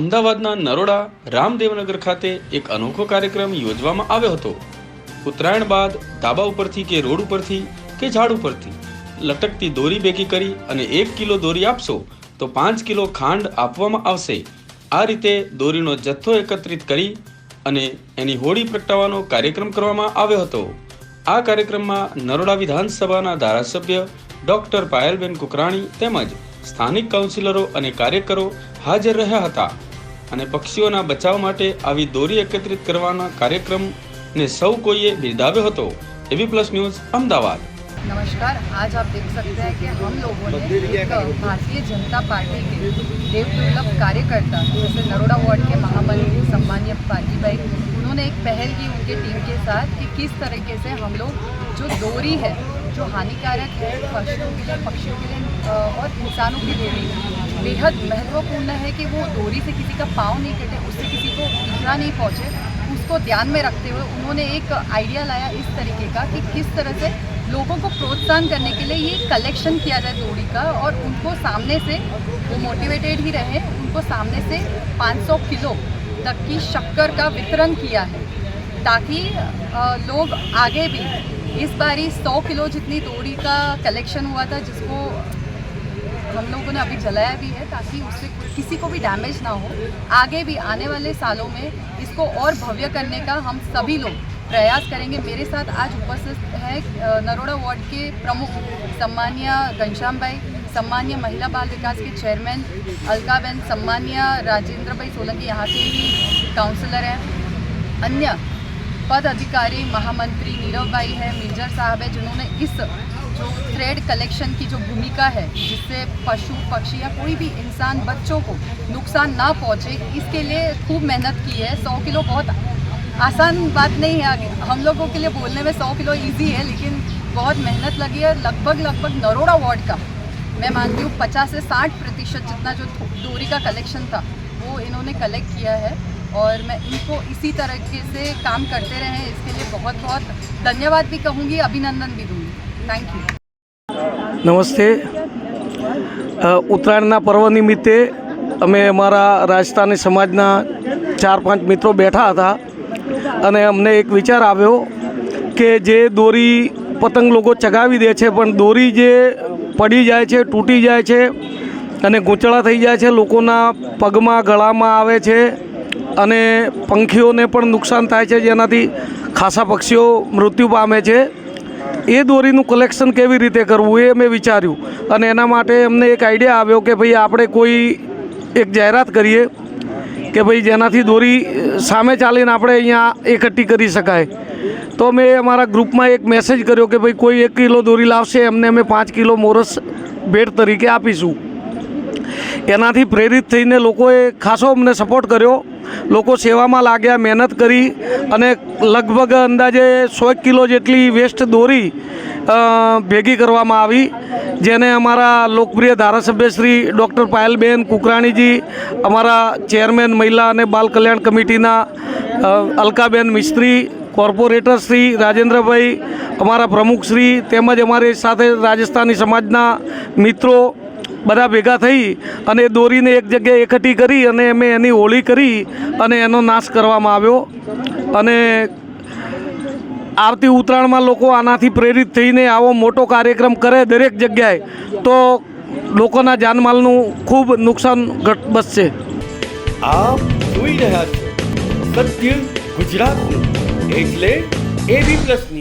અમદાવાદના નરોડા રામદેવનગર ખાતે એક અનોખો કાર્યક્રમ યોજવામાં આવ્યો હતો. ઉત્તરાયણ બાદ ધાબા ઉપરથી કે રોડ ઉપરથી કે ઝાડ ઉપરથી લટકતી દોરી ભેગી કરી અને એક કિલો દોરી આપશો તો પાંચ કિલો ખાંડ આપવામાં આવશે. આ રીતે દોરીનો જથ્થો એકત્રિત કરી અને એની હોળી પ્રગટાવવાનો કાર્યક્રમ કરવામાં આવ્યો હતો. આ કાર્યક્રમમાં નરોડા વિધાનસભાના ધારાસભ્ય ડોક્ટર પાયલબેન કુકરાણી તેમજ સ્થાનિક કાઉન્સિલરો અને કાર્યકરો હાજર રહ્યા હતા. અને પક્ષીઓના બચાવ માટે આવી દોરી એકત્રિત કરવાના કાર્યક્રમને સૌ કોઈએ બિરદાવ્યો હતો એવી પ્લસ ન્યૂઝ અમદાવાદ नमस्कार आज आप देख सकते हैं कि हम लोगों ने एक भारतीय जनता पार्टी के देव दुर्लभ कार्यकर्ता जैसे नरोड़ा वार्ड के महामंत्री सम्मान्य पाजी भाई उन्होंने एक पहल की उनके टीम के साथ कि किस तरीके से हम लोग जो दोरी है जो हानिकारक है पशुओं के लिए, पक्षियों के लिए और इंसानों के लिए भी बेहद महत्वपूर्ण है कि वो डोरी से किसी का पाँव नहीं कटे, उससे किसी को इतना नहीं पहुँचे, उसको ध्यान में रखते हुए उन्होंने एक आइडिया लाया इस तरीके का कि किस तरह से लोगों को प्रोत्साहन करने के लिए ये कलेक्शन किया जाए डोरी का और उनको सामने से, वो मोटिवेटेड ही रहे, उनको सामने से 500 किलो तक की शक्कर का वितरण किया है, ताकि लोग आगे भी इस बारी 100 किलो जितनी डोरी का कलेक्शन हुआ था, जिसको हम लोगों ने अभी जलाया भी है ताकि उससे किसी को भी डैमेज ना हो। आगे भी, आने वाले सालों में इसको और भव्य करने का हम सभी लोग प्रयास करेंगे। मेरे साथ आज उपस्थित है नरोड़ा वार्ड के प्रमुख सम्मान्य घनश्याम भाई, सम्मान्य महिला बाल विकास के चेयरमैन अलकाबेन, सम्मान्य राजेंद्र भाई सोलंकी, यहाँ के ही काउंसलर हैं। अन्य पद अधिकारी महामंत्री नीरव भाई है मेजर साहब है जिन्होंने इस जो थ्रेड कलेक्शन की जो भूमिका है जिससे पशु पक्षी या कोई भी इंसान बच्चों को नुकसान ना पहुँचे इसके लिए खूब मेहनत की है सौ किलो बहुत आसान बात नहीं है हम लोगों के लिए बोलने में सौ किलो ईजी है लेकिन बहुत मेहनत लगी है लगभग लगभग नरोड़ा वार्ड का मैं मानती हूँ पचास से साठ प्रतिशत जितना जो डोरी का कलेक्शन था वो इन्होंने कलेक्ट किया है और मैं इनको इसी तरीके से काम करते रहें इसके लिए बहुत बहुत धन्यवाद भी कहूँगी अभिनंदन भी दूंगी थैंक यू નમસ્તે અ, ઉત્તરાયણના પર્વ નિમિત્તે અમે અમારા રાજસ્થાની સમાજના ચાર પાંચ મિત્રો બેઠા હતા અને અમને એક વિચાર આવ્યો કે જે દોરી પતંગ લોકો ચગાવી દે છે પણ દોરી જે પડી જાય છે તૂટી જાય છે અને ગૂંચળા થઈ જાય છે લોકોના પગમાં ગળામાં આવે છે અને પંખીઓને પણ નુકસાન થાય છે, જેનાથી ખાસા પક્ષીઓ મૃત્યુ પામે છે. એ દોરીનું કલેક્શન કેવી રીતે કરવું એ મેં વિચાર્યું. અને એના માટે અમને એક આઈડિયા આવ્યો કે ભાઈ આપણે કોઈ એક જાહેરાત કરીએ કે ભાઈ જેનાથી દોરી સામે ચાલીને આપણે અહીંયા એકઠી કરી શકાય. તો મેં અમારા ગ્રુપમાં એક મેસેજ કર્યો કે ભાઈ કોઈ એક કિલો દોરી લાવશે, એમને અમે પાંચ કિલો મોરસ ભેટ તરીકે આપીશું. એનાથી પ્રેરિત થઈને લોકોએ ખાસો અમને સપોર્ટ કર્યો. લોકો સેવામાં લાગ્યા, મહેનત કરી અને લગભગ અંદાજે સો કિલો જેટલી વેસ્ટ દોરી ભેગી કરવામાં આવી, જેને અમારા લોકપ્રિય ધારાસભ્ય શ્રી ડૉક્ટર પાયલબેન કુકરાણીજી, અમારા ચેરમેન મહિલા અને બાલ કલ્યાણ કમિટીના અલકાબેન મિસ્ત્રી, કોર્પોરેટર શ્રી રાજેન્દ્રભાઈ, અમારા પ્રમુખ શ્રી તેમજ અમારી સાથે રાજસ્થાની સમાજના મિત્રો બધા ભેગા થઈ અને દોરીને એક જગ્યાએ એકઠી કરી અને અમે એની હોળી કરી અને એનો નાશ કરવામાં આવ્યો. અને આવતી ઉત્તરાયણમાં લોકો આનાથી પ્રેરિત થઈને આવો મોટો કાર્યક્રમ કરે દરેક જગ્યાએ, તો લોકોના જાનમાલનું ખૂબ નુકસાન બચશે આપ જોઈ રહ્યા છો સત્ય ગુજરાતનું. એટલે એબી પ્લસ ન્યૂઝ